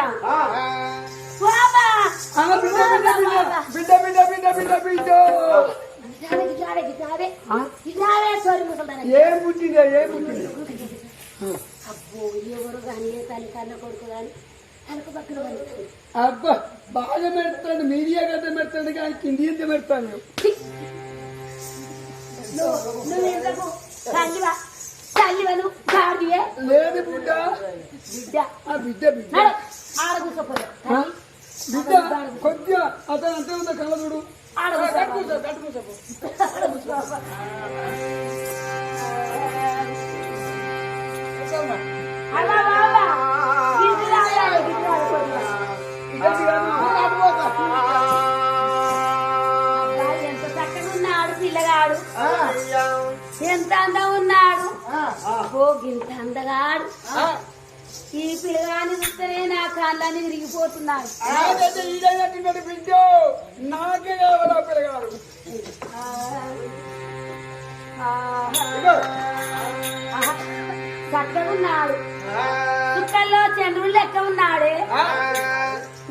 వచ్చాం బిడ్డ బిడ్డ బిడ్డ బిడ్డ బిడ్డ బిడ్డ బిడ్డ. గిటారే, గిటారే, గిటారే. గిటారే, సోరి ముసల్దాని. ఏం పుట్టిందా ఏం పుట్టింది అబ్బో ఎవరు కానీ ఏ తల్లి కన్న కొడుకు కానీ అబ్బా బాగా పెడతాడు మీడియా గడ్డ పెడతాడు కానీ కింది ఎంత పెడతాను నువ్వు ఎందుకు తల్లివా తల్లివా నువ్వు గాడివే లేదు బిడ్డ? బిడ్డ. ఆ బిడ్డ బిడ్డ. ఆడ కూర్చోపోయా? బిడ్డ కొద్దిగా అతను అంతే ఉందా కలదుడు ఆడ కూర్చో. అవ్వ, అవ్వ, అవ్వ. గింత అందగాడు. ఈ పిల్లగాని చూస్తేనే నా కాళ్ళని విరిగిపోతున్నాడు నాకే కావాలా పిల్లగాడు. చక్కగా ఉన్నాడు. చుక్కల్లో చంద్రుడు లెక్క ఉన్నాడే.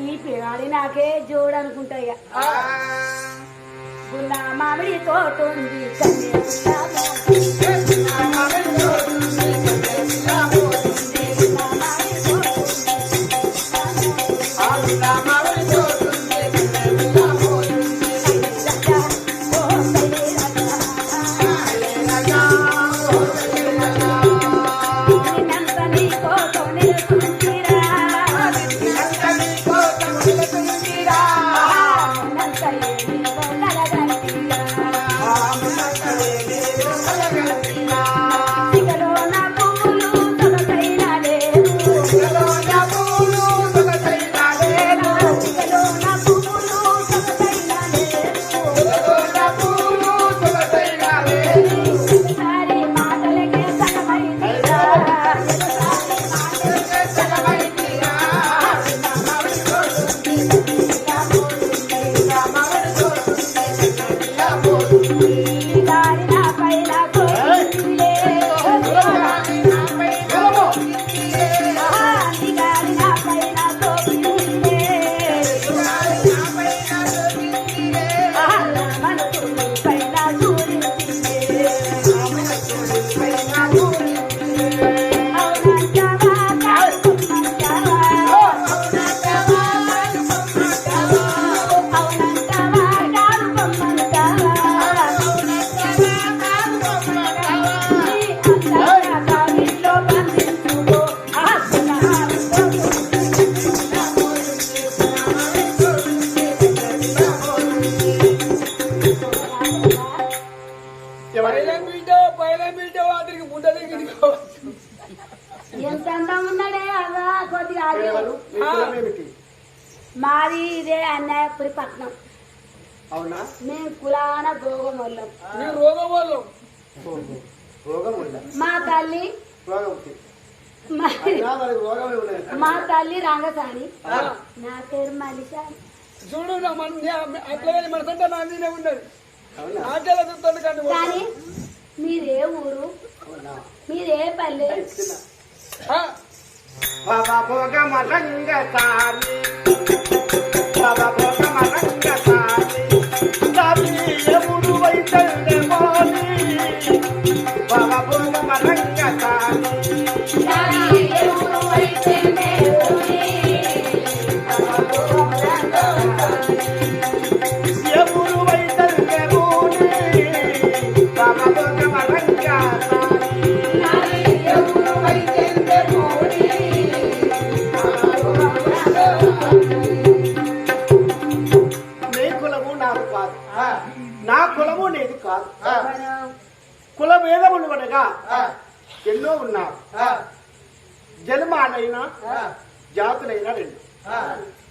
ఈ పిల్లాడి నాకే జోడు అనుకుంటా ఇక. గున్నా మామిడి తోట ఉంది. పట్నం. అవునా? మేము కులాన భోగం మా తల్లి. మా- తల్లి రంగసాని. నా పేరు మలిసాని చూడు అట్లనే ఉన్నది. కానీ మీరే ఊరు. అవునా? మీరే పల్లె. బాబా భోగమ రంగ సామి. బాబా భోగమ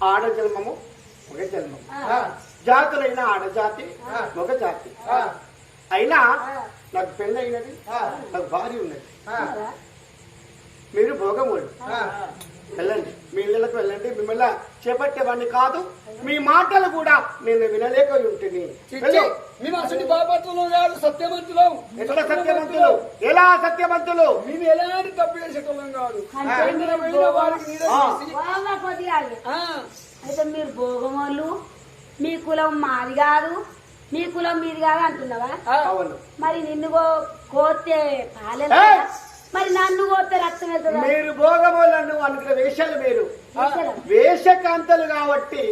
ఆడ జన్మము ఒక జన్మము జాతులైన ఆడజాతి ఒక జాతి అయినా నాకు పెళ్ళి అయినది నాకు భార్య ఉన్నది? మీరు భోగముడు వెళ్ళండి. మీ ఇళ్ళకి వెళ్ళండి. మిమ్మల్ని చేపట్టేవాడిని కాదు. మీ మాటలు కూడా నేను వినలేక ఉంటుంది చిచ్చి, మేము అసలు బాపత్రులు కాదు సత్యవంతులం. ఎక్కడ సత్యవంతులు? ఎలా సత్యవంతులు? మేము ఎలాంటి తప్పు చేసేటోళ్ళం కాదు. అయితే మీరు భోగమోళ్ళు మీ కులం మాది కాదు మీ కులం మీది కాదు అంటున్నావా? మరి నిన్ను కో- కోస్తే పాలె! మరి నన్ను కోస్తే రక్తం వెళ్తుందా? మీరు భోగములను అనుకున్న వేషాలు మీరు? వేషకాంతలు కాబట్టి.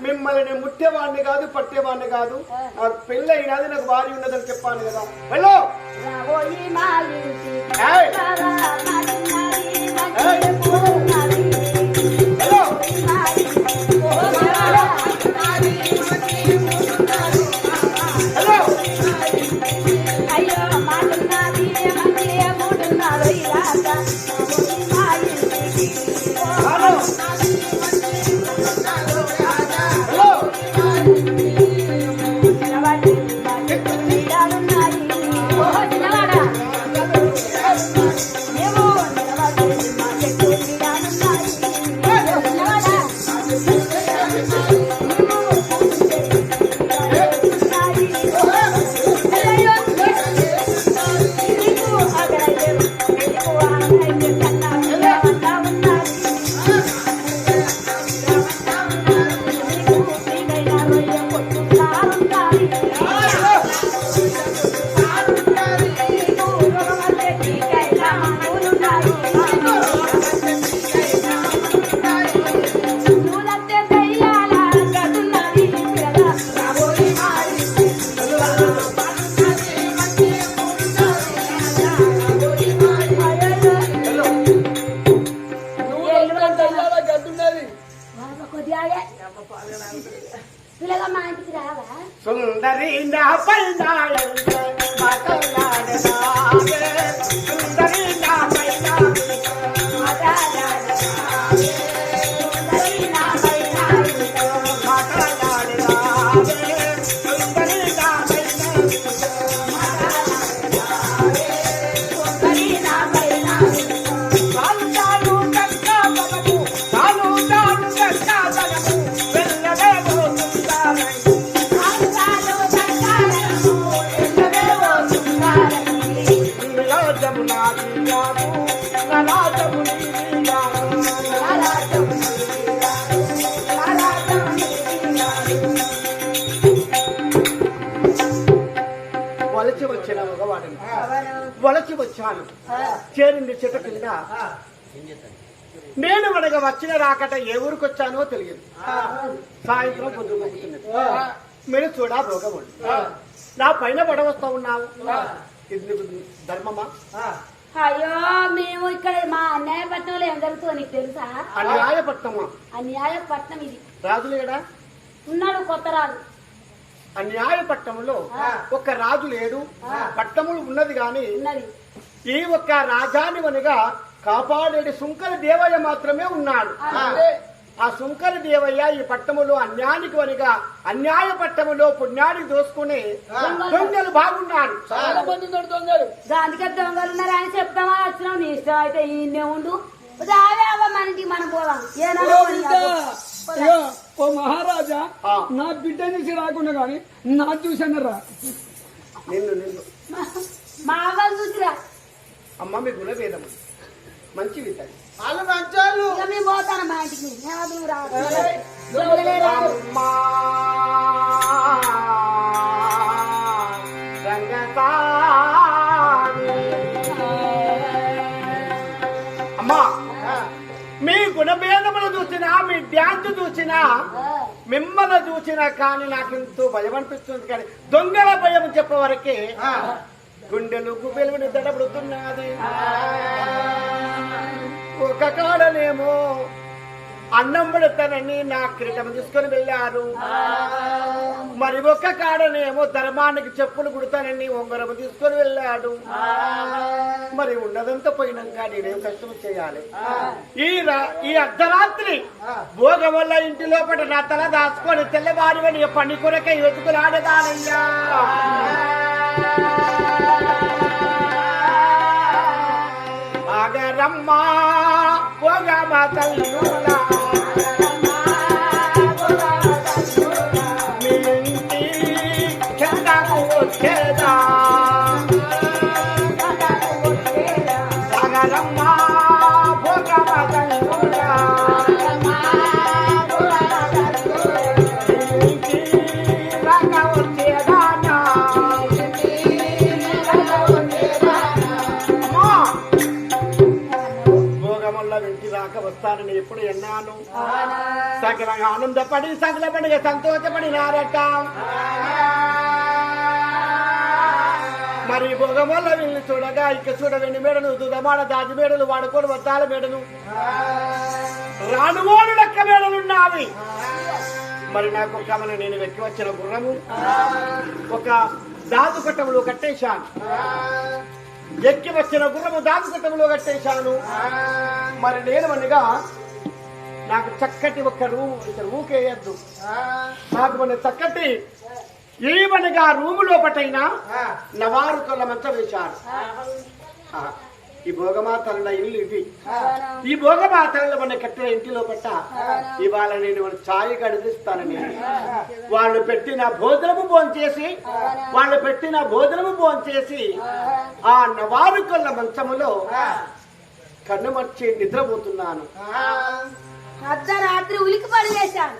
మిమ్మల్ని ముట్టేవాడిని కాదు పట్టేవాడిని కాదు. ఆ. నాకు పెళ్ళి అయినది నాకు భార్య ఉన్నదని చెప్పాను కదా. వెళ్ళు. వలచి వచ్చాను. చేరింది చెట్టు కింద. నేను మనగా వచ్చిన రాకట ఏ ఊరికి వచ్చానో తెలియదు. సాయంత్రం పొద్దున్నది మీరు చూడా భోగముడు నా పైన పడవస్తా ఉన్నావు. ఇది ధర్మమా? అయ్యో మేము ఇక్కడ మా అన్యాయపట్నంలో ఏం జరుగుతుందో నీకు తెలుసా? అన్యాయపట్నమా? అన్యాయపట్నం ఇది. రాజులేడా? ఉన్నాడు కొత్త రాజు. అన్యాయపట్నంలో ఆ. ఒక రాజు లేడు. పట్టణములు ఉన్నది గాని ఈ ఒక్క రాజాని వనిగా కాపాడేటి సుంకర దేవయ్య మాత్రమే ఉన్నాడు. ఆ. సుంకర దేవయ్య ఈ పట్టములో అన్యానికి వనిగా అన్యాయ పట్టములో పుణ్యానికి దోసుకుని దొంగలు బాగున్నాడు. చాలా మంది దొంగలు. అందుకే దొంగలు ఉన్నారని చెప్తామా వచ్చినాం నీ ఇష్టం అయితే ఈయనే ఉండు. అవ్వ మన పోదాం. ఓ మహారాజా ఆ. నా బిడ్డ చూసి రాకుండా కానీ నా చూసాను రా. నిన్ను నిన్ను. అమ్మ మీ గుణవేదము మంచి విద్య వాళ్ళు మేము పోతాను మా ఇంటికి చూసినా మిమ్మల్ని చూసినా కానీ నాకు ఎంతో భయం అనిపిస్తుంది కానీ దొంగల భయం చెప్పే వరకే గుండెలు గుబెలు నిద్రపడుతున్నది ఒక కాడనేమో అన్నం పెడతానని నా క్రీటం తీసుకొని వెళ్ళారు. మరి ఒక్క కాడనేమో ధర్మానికి చెప్పులు కుడతానని ఉంగరము తీసుకొని వెళ్ళాడు. మరి ఉన్నదంతా పోయినాక నేనేం కష్టం చేయాలి? ఈ ఈ అర్ధరాత్రి భోగం వల్ల ఇంటి లోపల నా తల దాచుకొని తెల్లవారి పని కొరకై వెతుకులాడదానయ్యా ఆగరమ్మా భోగమ తల్లులా మీ వెంటి రాక వస్తానని ఎప్పుడు ఎన్నాను? సకల ఆనందపడి సకల పడిగా సంతోషపడి నారట మరి భోగముల్ల వెళ్ళి చూడగా ఇక చూడ వెండి మేడలు దుదమాడ దాజి మేడలు వాడుకోడు వద్దాల మేడలు రానుమోడు లెక్క మేడలున్నావి. మరి నాకు కమల నేను వెక్కి వచ్చిన గుర్రము. ఒక దాదు కట్టములు కట్టేశాను. ఎక్కి వచ్చిన గుర్రము కట్టములో కట్టేశాను. మరి నేను అనగా నాకు చక్కటి ఒక రూమ్ ఇక రూకేయద్దు నాకు మన చక్కటి ఏమనగా రూము లోపటైనా నవారు కొల్ల మంచం వేశారు. ఈ భోగమాతల ఇల్లు ఇది. ఈ భోగమాతలలో మన కట్టిన ఇంటి లోపట ఇవాళ నేను ఛాయ్ గడిపిస్తానని వాళ్ళు పెట్టిన భోజనము భోంచేసి వాళ్ళు పెట్టిన భోజనము భోంచేసి ఆ నవారు కొల్ల మంచములో కన్ను మర్చి నిద్రపోతున్నాను. అర్ధరాత్రి ఉలికి పడి వేశాను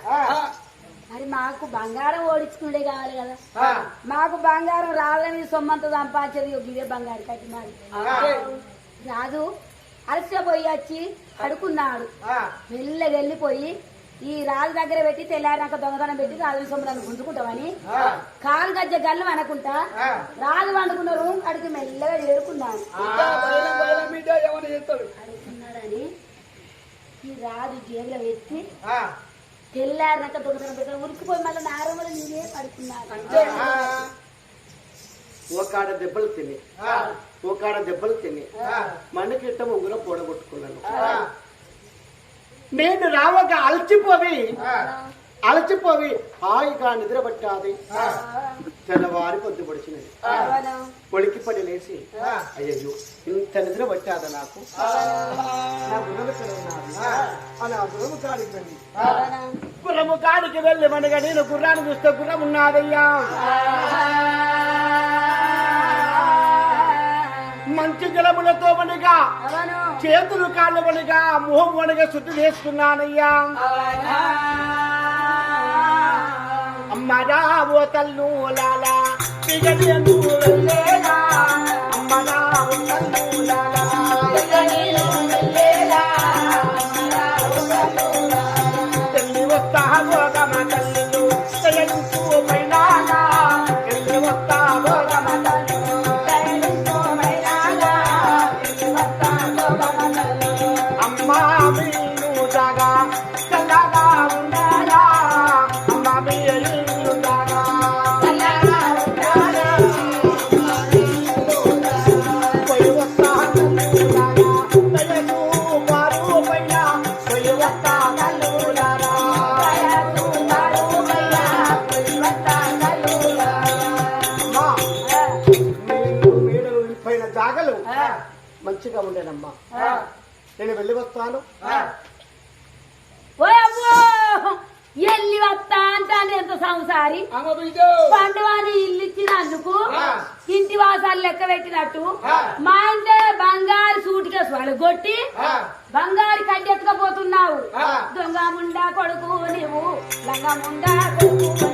మరి మాకు బంగారం ఓడించుకుండే కావాలి కదా. మాకు బంగారం రాళ్ళని సొమ్మంత సంపాదించేది ఇదే బంగారు కట్టి మరి రాజు అలసిపోయి వచ్చి పడుకున్నాడు మెల్లగా వెళ్ళిపోయి ఈ రాజు దగ్గర పెట్టి తెల్లారినాక దొంగతనం పెట్టి రాజు సొమ్ములను గుంజుకుంటామని కాలు గజ్జ గల్లు అనుకుంటా రాజు వండుకున్న రూమ్ కడికి మెల్లగా చేరుకున్నాను అడుగుతున్నాడని ఈ రాజు జేబులో ఎత్తి తెల్లారినాక దొంగతనం పెట్టి ఉరికిపోయి మళ్ళీ నారమలు నేనే పడుకున్నాను ఓకాడ దెబ్బలు తిని. ఓకాడ దెబ్బలు తిని మనకిట్ట ముంగులో పొడగొట్టుకున్నాను. నేను రావగా అలసిపోవి అలసిపోవి హాయిగా నిద్రపట్టాది. తెల్లవారి పొద్దు పొడిచినది. పొడికి పడి లేచి అయ్యో ఇంత నిద్ర పట్టాదా నాకు? నా కాడికి వెళ్ళి గుర్రము కాడికి వెళ్ళి మనగా నేను గుర్రాన్ని చూస్తే గుర్రం ఉన్నాదయ్యా మంచి జలములతో మనగా చేతులు కాళ్ళు వనిగా మొహం వనిగా శుద్ధి చేసుకున్నానయ్యా. అమ్మరా ఓ తల్లు లాలా అమ్మరా ఓ తల్లు లాలా వెళ్ళి వస్తాను? ఎల్లి వస్తా అంటాను ఎంత సంసారి? పండువాని ఇల్లు ఇచ్చినందుకు. ఇంటి వాసాలు లెక్క పెట్టినట్టు. మా ఇంటే బంగారు సూటిగా కొట్టి బంగారు కడ్డెత్తుకపోతున్నావు. దొంగ ముండా కొడుకు నీవు లంగ ముండా కొడుకు.